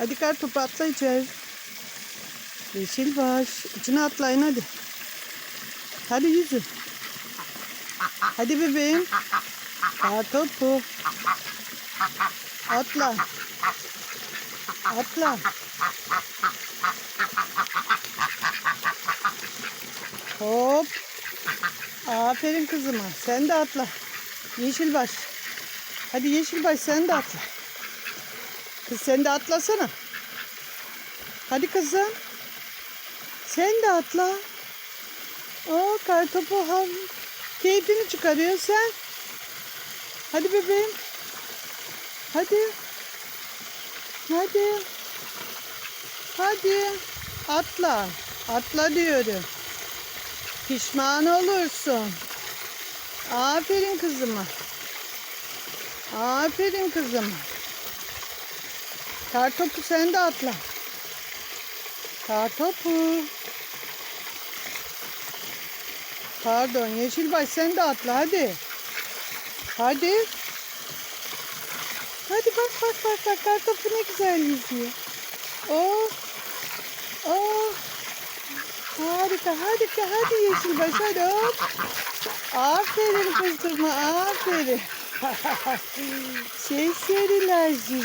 Hadi kar topu atla içeri. Yeşil baş. İçine atlayın hadi. Hadi yüzün. Hadi bebeğim. Kar topu. Atla. Atla. Hop. Aferin kızıma. Sen de atla. Yeşilbaş. Hadi Yeşilbaş sen de atla. Kız sen de atlasana. Hadi kızım. Sen de atla. O kartopu ham. Keyfini çıkarıyor sen. Hadi bebeğim. Hadi. Hadi. Hadi. Atla. Atla diyorum. Pişman olursun. Aferin kızıma. Aferin kızıma. Kartopu sen de atla. Kartopu. Pardon Yeşilbaş sen de atla hadi. Hadi. Hadi bak bak bak bak kartopu ne güzel yüzüyor. Oh. Oh. Harika harika hadi Yeşilbaş hadi hop. Aferin kızıma aferin. Seriler siz.